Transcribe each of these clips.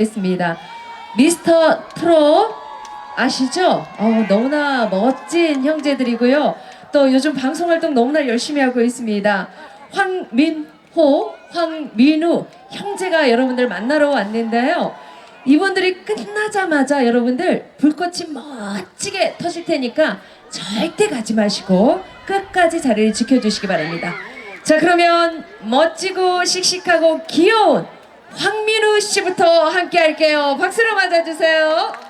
있습니다. 미스터 트롯 아시죠? 어, 너무나 멋진 형제들이고요. 또 요즘 방송 활동 너무나 열심히 하고 있습니다. 황민호, 황민우 형제가 여러분들 만나러 왔는데요. 이분들이 끝나자마자 여러분들 불꽃이 멋지게 터질 테니까 절대 가지 마시고 끝까지 자리를 지켜주시기 바랍니다. 자 그러면 멋지고 씩씩하고 귀여운 황민우 씨부터 함께 할게요. 박수로 맞아주세요.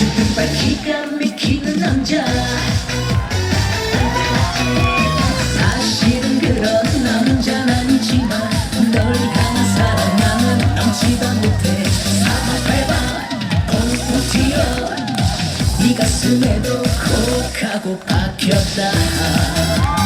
슈팅발 기가 막히는 남자. 사실은 그런 남자는 아니지만 널 향한 사랑 나는 넘치다 못해. 사방팔방 펑펑 튀어. 네 가슴에도 콕 하고 박혔다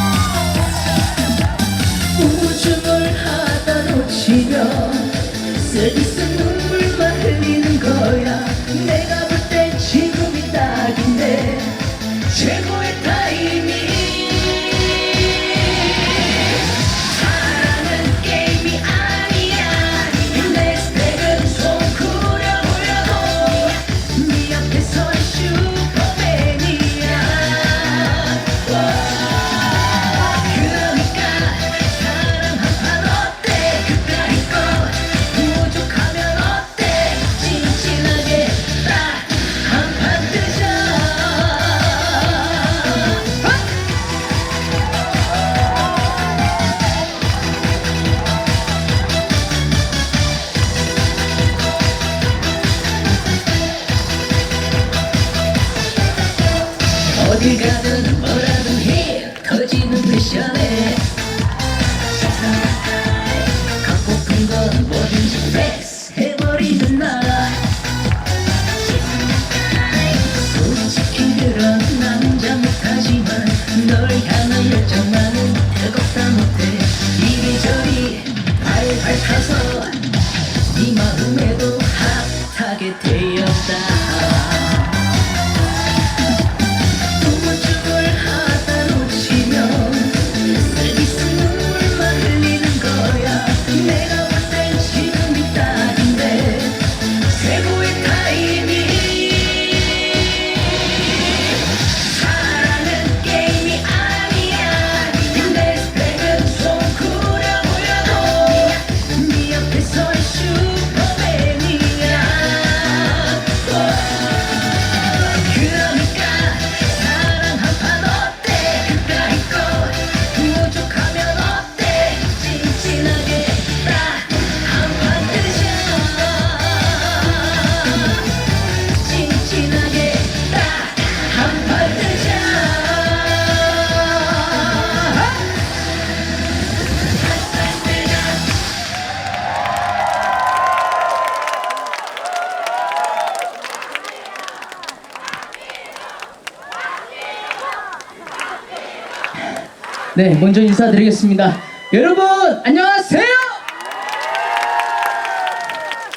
네, 먼저 인사드리겠습니다. 여러분, 안녕하세요!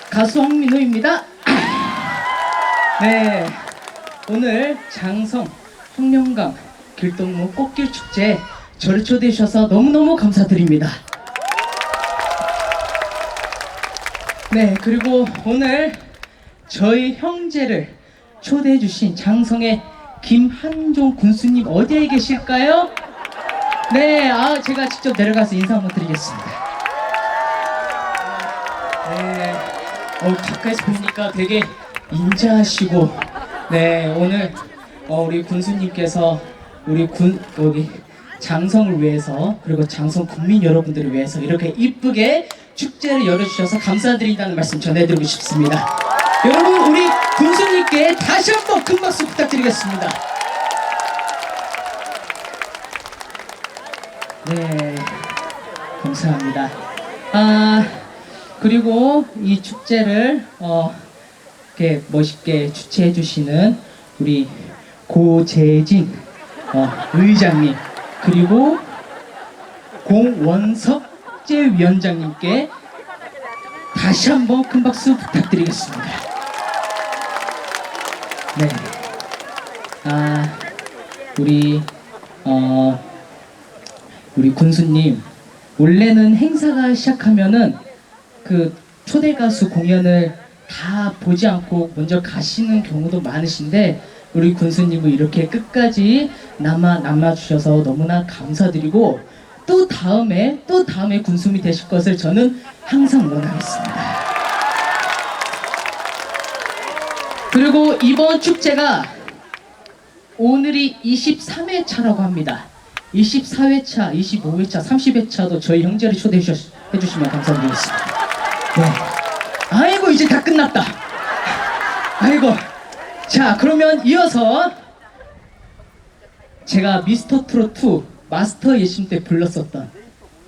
가수 황민호입니다. 네, 오늘 장성, 황령강, 길동무 꽃길 축제 저를 초대해 주셔서 너무너무 감사드립니다. 네, 그리고 오늘 저희 형제를 초대해 주신 장성의 김한종 군수님 어디에 계실까요? 네, 아 제가 직접 내려가서 인사 한번 드리겠습니다. 네, 어, 가까이서 보니까 되게 인자하시고, 네 오늘 어, 우리 군수님께서 우리 군 여기 장성을 위해서 그리고 장성 국민 여러분들을 위해서 이렇게 이쁘게 축제를 열어주셔서 감사드린다는 말씀 전해드리고 싶습니다. 여러분 우리 군수님께 다시 한번 큰 박수 부탁드리겠습니다. 네, 감사합니다. 아 그리고 이 축제를 어 이렇게 멋있게 주최해 주시는 우리 고재진 어, 의장님 그리고 공원석 축제위원장님께 다시 한번 큰 박수 부탁드리겠습니다. 네. 아, 우리, 어, 우리 군수님, 원래는 행사가 시작하면은 그 초대 가수 공연을 다 보지 않고 먼저 가시는 경우도 많으신데 우리 군수님은 이렇게 끝까지 남아 남아 주셔서 너무나 감사드리고 또 다음에 또 다음에 군수님이 되실 것을 저는 항상 원하겠습니다. 그리고 이번 축제가 오늘이 23회차라고 합니다. 24회차, 25회차, 30회차도 저희 형제를 초대해 주시- 해주시면 감사드리겠습니다. 네. 아이고 이제 다 끝났다. 아이고. 자 그러면 이어서 제가 미스터 트롯 2 마스터 예심 때 불렀었던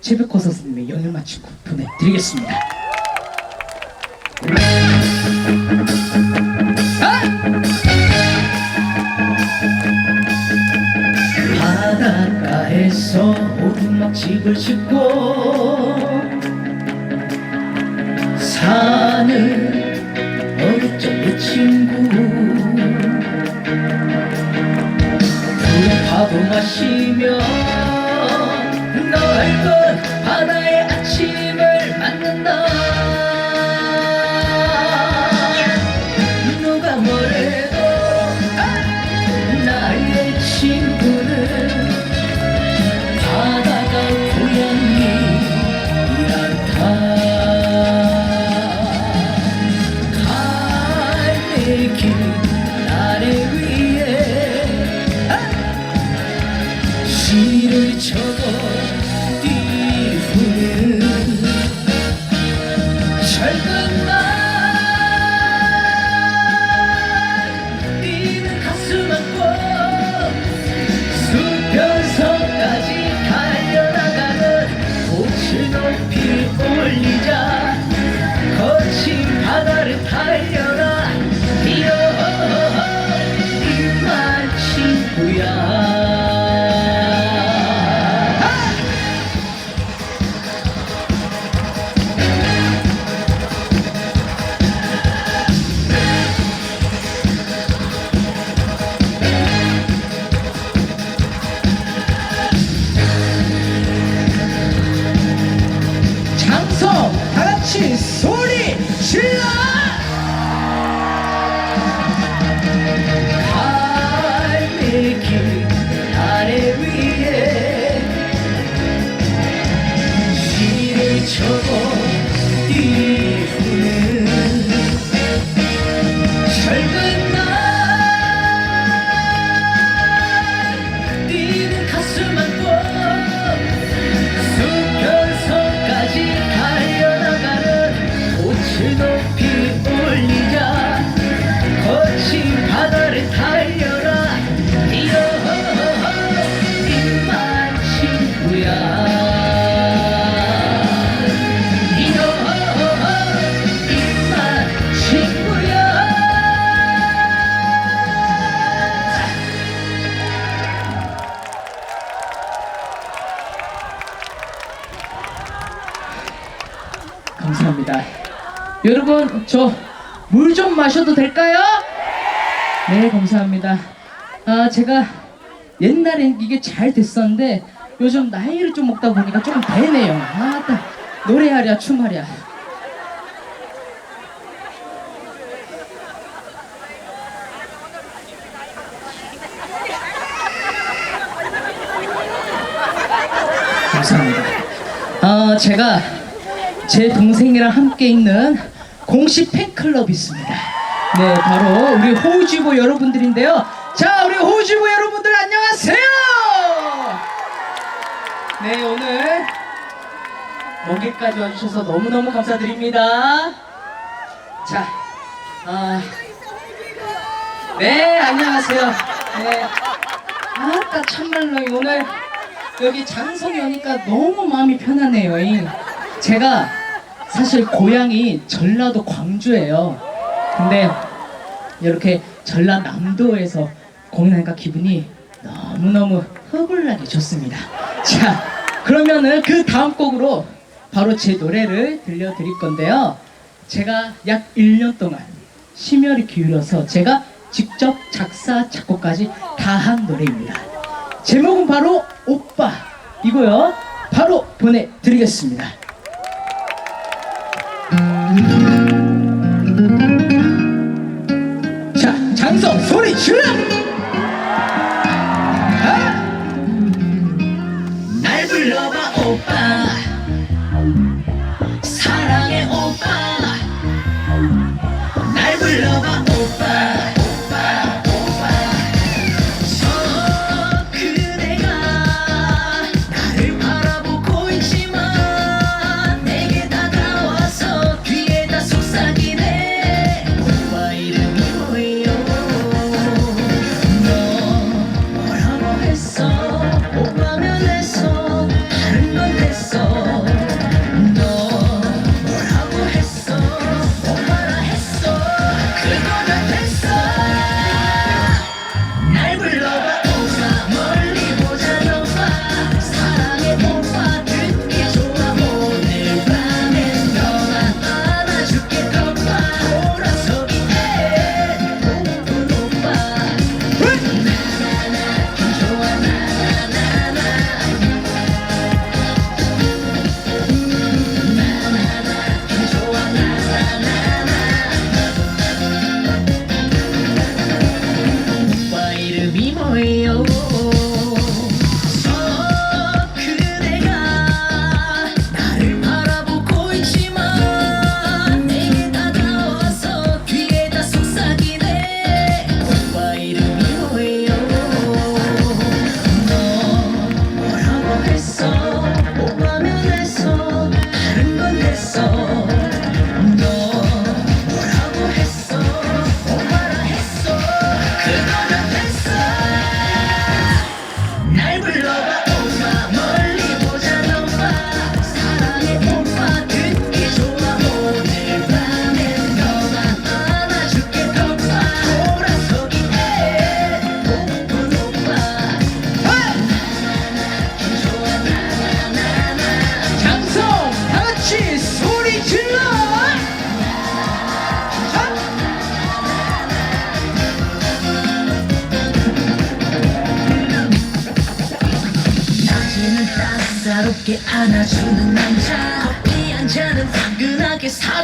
최백호 선생님의 연일 맞추고 보내드리겠습니다. 오두막집을 짓고 사는 어릴 적의 친구 푸른 파도 마시며 넓은 바다 네 감사합니다. 아 제가 옛날엔 이게 잘 됐었는데 요즘 나이를 좀 먹다 보니까 조금 되네요. 아따 노래하랴 춤하랴. 감사합니다. 아 제가 제 동생이랑 함께 있는 공식 팬클럽이 있습니다. 네, 바로 우리 호우지부 여러분들인데요. 자, 우리 호우지부 여러분들 안녕하세요. 네, 오늘 먼 길까지 와주셔서 너무너무 감사드립니다. 자, 아, 네, 안녕하세요. 네. 아따, 참말로 오늘 여기 장성에 오니까 너무 마음이 편하네요. 잉. 제가 사실 고향이 전라도 광주예요. 근데 이렇게 전라남도에서 공연하니까 기분이 너무너무 허블나게 좋습니다. 자, 그러면은 그 다음 곡으로 바로 제 노래를 들려드릴 건데요. 제가 약 1년 동안 심혈을 기울여서 제가 직접 작사, 작곡까지 다 한 노래입니다. 제목은 바로 오빠 이고요. 바로 보내드리겠습니다. 질러! 아! 날 불러봐 오빠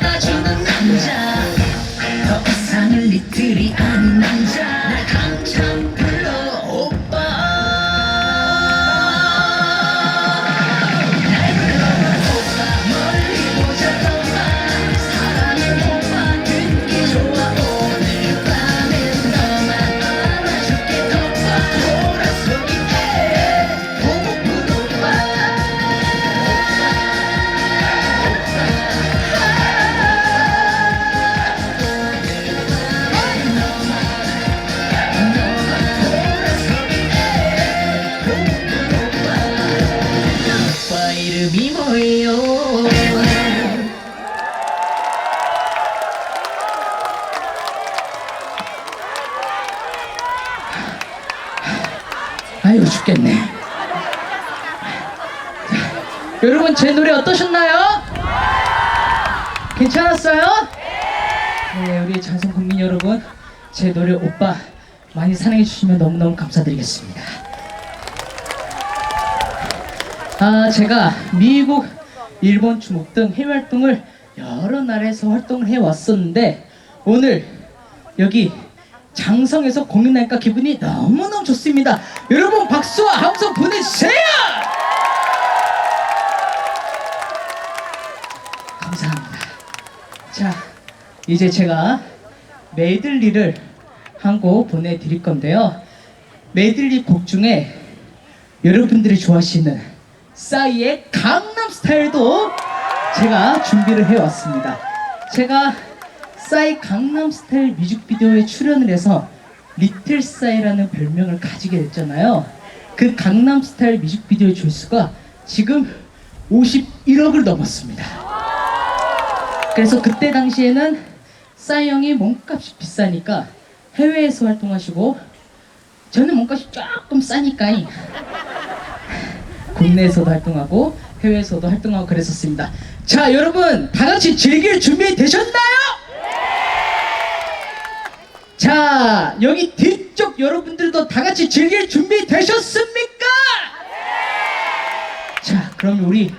사다주는 남자. 더 이상은 리틀이 아 아이고 죽겠네. 자, 여러분 제 노래 어떠셨나요? 괜찮았어요? 네, 우리 장성 국민 여러분, 제 노래 오빠 많이 사랑해 주시면 너무너무 감사드리겠습니다. 아, 제가 미국, 일본, 중국 등 해외 활동을 여러 나라에서 활동을 해 왔었는데 오늘 여기 장성에서 공연하니까 기분이 너무너무 좋습니다. 여러분 박수와 함성 보내주세요! 감사합니다. 자, 이제 제가 메들리를 한 곡 보내드릴 건데요. 메들리 곡 중에 여러분들이 좋아하시는 싸이의 강남 스타일도 제가 준비를 해왔습니다. 제가 싸이 강남 스타일 뮤직비디오에 출연을 해서 리틀 싸이라는 별명을 가지게 됐잖아요. 그 강남스타일 뮤직비디오의 조회수가 지금 51억을 넘었습니다. 그래서 그때 당시에는 싸이 형이 몸값이 비싸니까 해외에서 활동하시고 저는 몸값이 조금 싸니까 국내에서도 활동하고 해외에서도 활동하고 그랬었습니다. 자, 여러분 다 같이 즐길 준비 되셨나요? 자, 여기 뒤쪽 여러분들도 다 같이 즐길 준비 되셨습니까? 자, 그럼 우리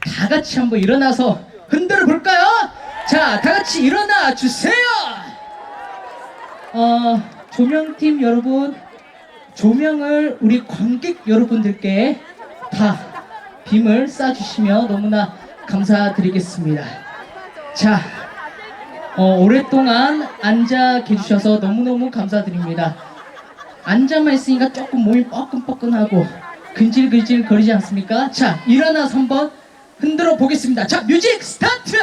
다 같이 한번 일어나서 흔들어 볼까요? 자, 다 같이 일어나 주세요. 어, 조명팀 여러분, 조명을 우리 관객 여러분들께 다 빔을 쏴주시며 너무나 감사드리겠습니다. 자, 어, 오랫동안 앉아 계주셔서 너무너무 감사드립니다. 앉아만 있으니까 조금 몸이 뻐근뻐근하고 근질근질 거리지 않습니까? 자, 일어나서 한번 흔들어 보겠습니다. 자, 뮤직 스타트!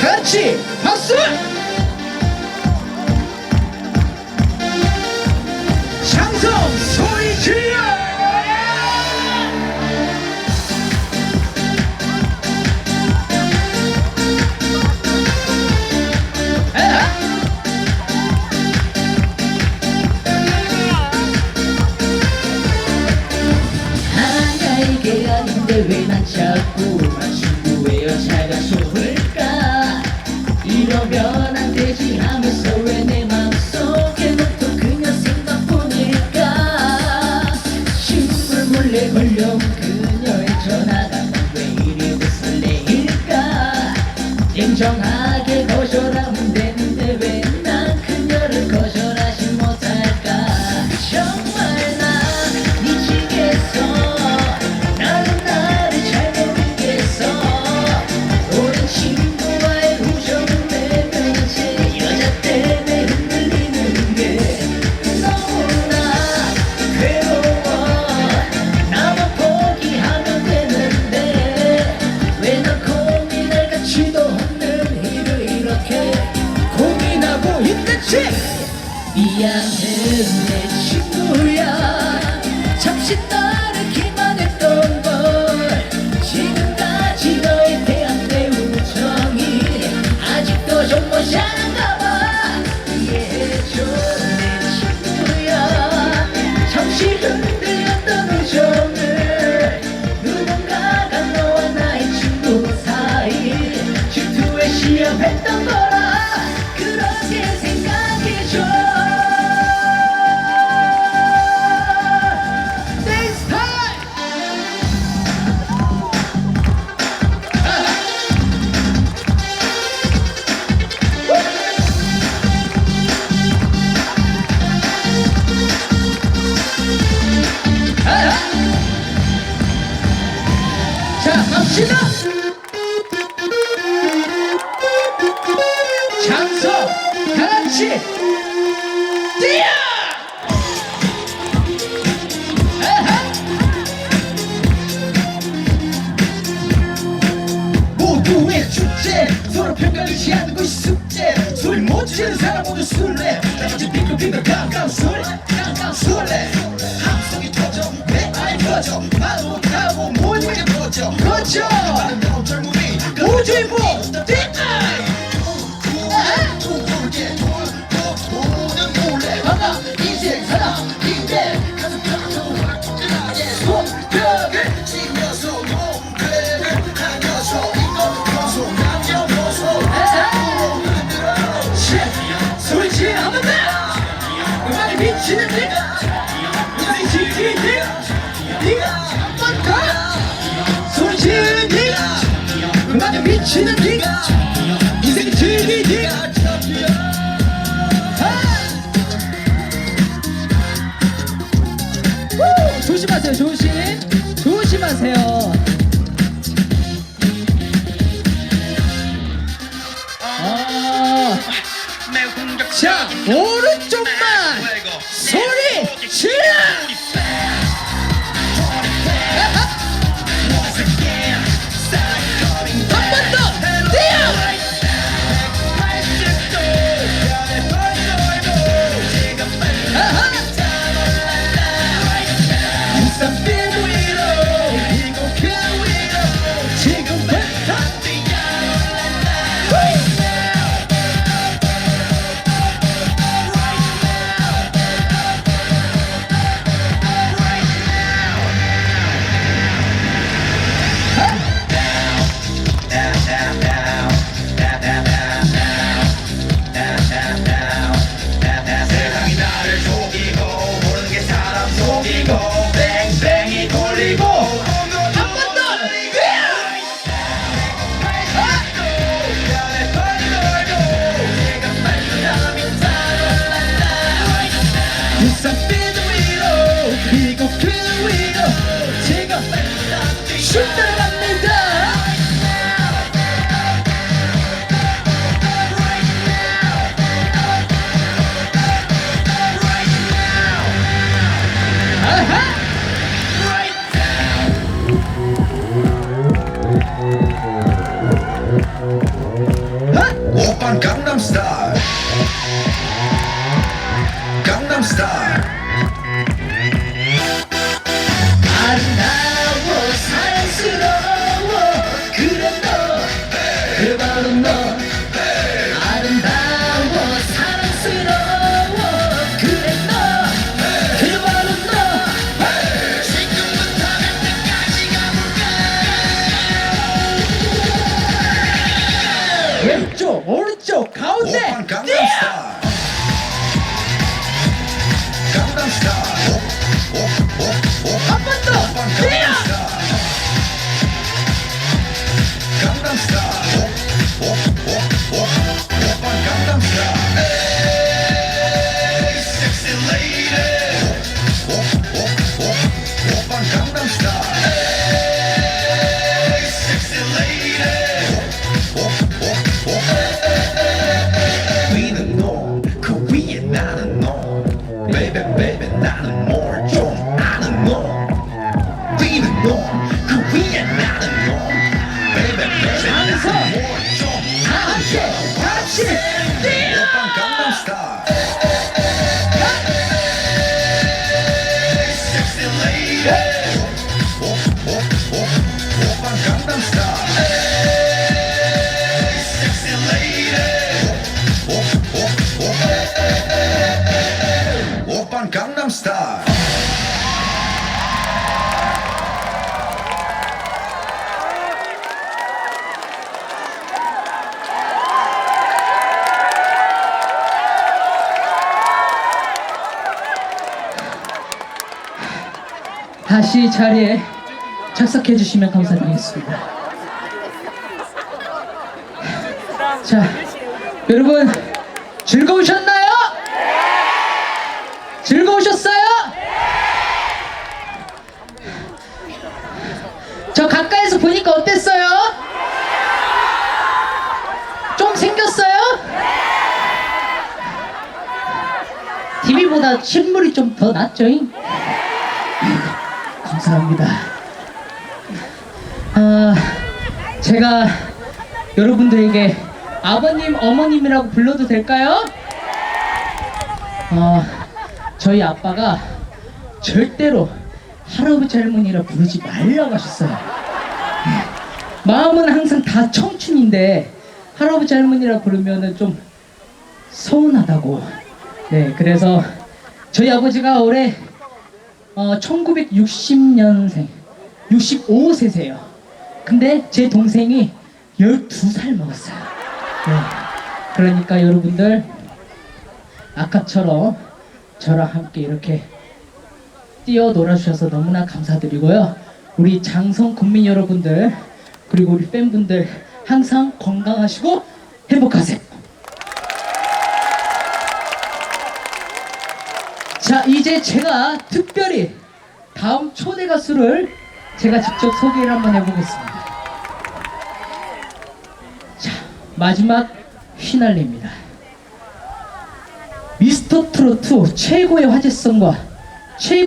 다 같이 박수! 서로 평가하지 않는 것이 숙제. 술못 취는 사람 모두 술래. 나머지 빙글빙글 가까운 술래 가까운 술래. 함성이 터져 내 아이 터져. 말도 못하고 모두에게 퍼져. 퍼져 아름다운 젊음이 우주의 보 네가 음악에 미치는 왼쪽 오른쪽 가운데 뛰어 자리에 착석해 주시면 감사드리겠습니다. 자, 여러분 즐거우셨나요? 즐거우셨어요? 저 가까이서 보니까 어땠어요? 좀 생겼어요? TV보다 실물이 좀 더 낫죠? 감사합니다. 아, 제가 여러분들에게 아버님, 어머님이라고 불러도 될까요? 어, 저희 아빠가 절대로 할아버지 할머니라 부르지 말라고 하셨어요. 네. 마음은 항상 다 청춘인데 할아버지 할머니라 부르면은 좀 서운하다고. 네, 그래서 저희 아버지가 올해 어, 1960년생, 65세세요. 근데 제 동생이 12살 먹었어요. 네. 그러니까 여러분들, 아까처럼 저랑 함께 이렇게 뛰어 놀아주셔서 너무나 감사드리고요. 우리 장성 국민 여러분들, 그리고 우리 팬분들, 항상 건강하시고 행복하세요. 자 이제 제가 특별히 다음 초대 가수를 제가 직접 소개를 한번 해보겠습니다. 자 마지막 휘날리입니다. 미스터 트로트 최고의 화제성과 최